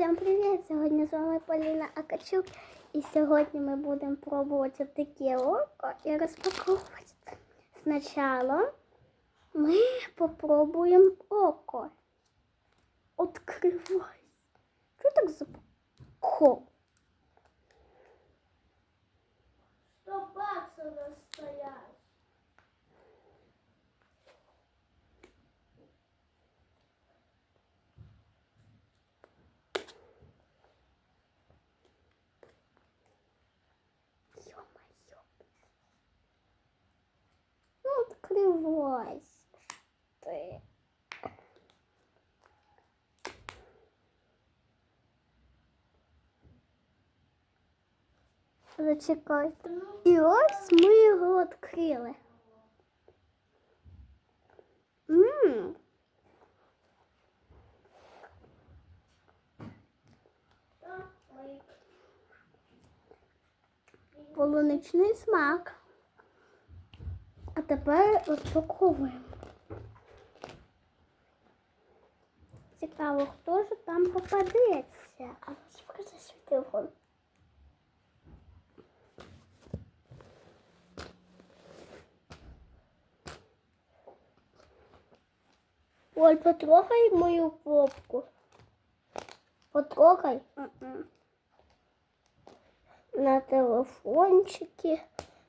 Всім привіт! Сьогодні з вами Поліна Акачук. І сьогодні ми будемо пробувати таке око і розпаковувати. Спочатку ми попробуємо око. Откривай. Ну, открывайся. Ты. Зачекай. І ось ми його відкрили. Ой, Полуничний смак. А тепер розпаковуємо. Цікаво, хто ж там попадеться. А ну покажи свій телефон. Оль, потрогай мою попку. Потрогай на телефончике.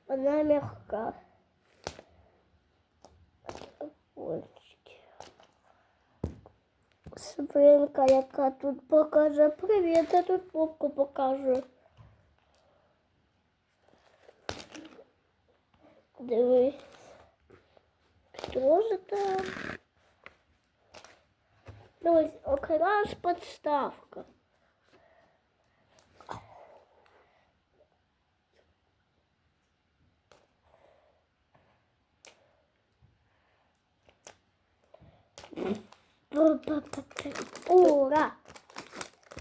Она мягка. Телефончики. Свинка, яка тут покаже. Привіт, я тут попку покажу. Дивись. Що ж там? Дивись, окрас подставка. Ура!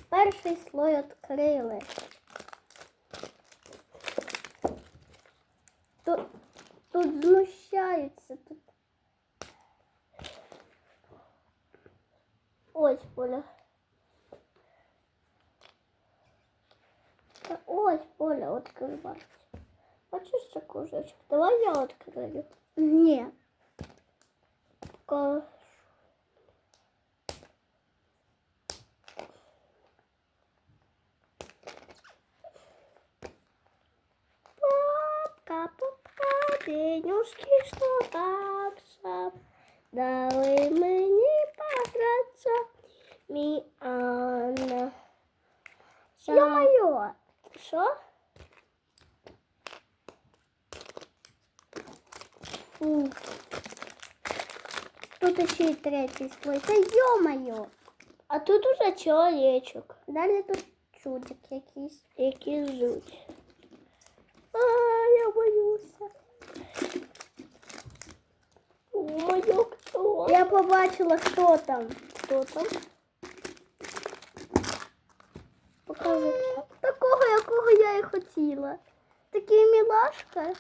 Перший слой відкрили. Тут, тут знущаються. Тут. Ось Поля. Та Ось Поля відкривається. Бачиш цей кружечок? Давай я відкрию. Ні. Покажу. Папка, папка, денюжки, що баксов. Дали мені погратися, мій Анна. Йо-моє! Що? Фу. Тут ще й третій слой. Та йо-моє! А тут уже чоловічок. Далі тут чудик якийсь. Які жуть. А, я боюся. О, моє хто? Я побачила, хто там. Хто там? Покажи. Такого, якого я і хотіла. Такий мілашка.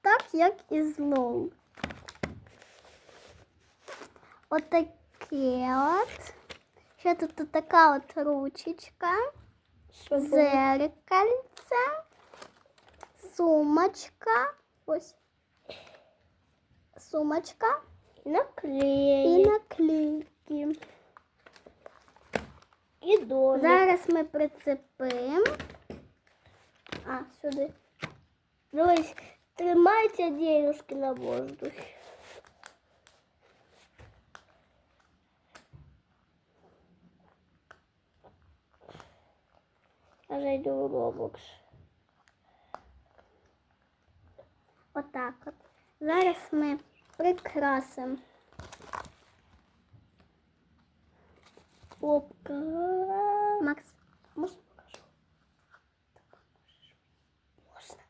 Так, як і злоу. Отаке от. Ще тут, така от ручечка? Зеркальце, сумочка. Ось. Сумочка І і наклейки. І домик. Зараз ми прицепимо. А, сюди. Дивись, тримайте денежки на воздухі. Я зайду в Roblox. Отак от. Зараз ми прикрасимо. Попка. Макс, Можна покажу? Можна.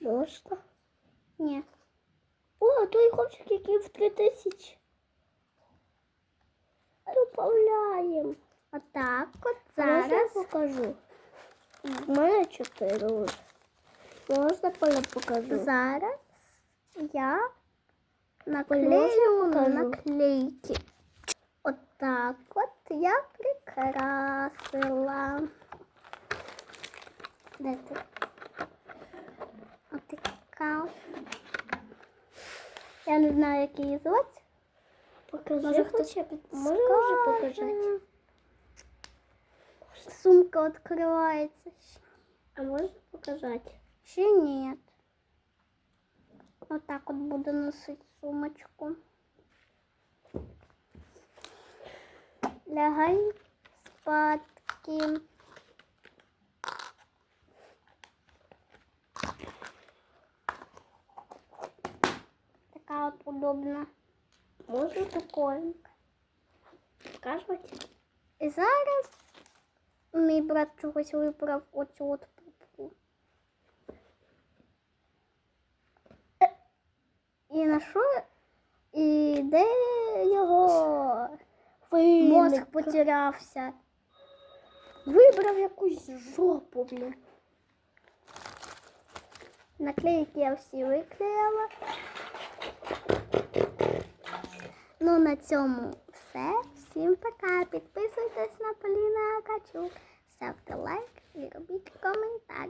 Можна. ні. О, той хлопчик, який в 3000. Добавляємо. Отак от Зараз зараз. покажу. У мене 4 вже. Можна поля покажу? Зараз я наклею наклейки. Отак от я прикрасила. Де ти? Отака. Я не знаю, як її звати. Покажи, Може, хто хтось ще під... Може? Скаже. Сумка відкривається. А можна показати? Ще ні. Отак от буду носити сумочку. Лягай спадки. Така от удобна. Можна Прикольненька. показувати? І зараз мій брат чогось вибрав оцю от пупку. І на що? І де його мозк потерявся? Вибрав якусь жопу, блін. Наклейки я всі виклеїла. Ну, на цьому все. Всім пока. Підписуйтесь на Поліна Качук. yourself a like, leave a big comment back.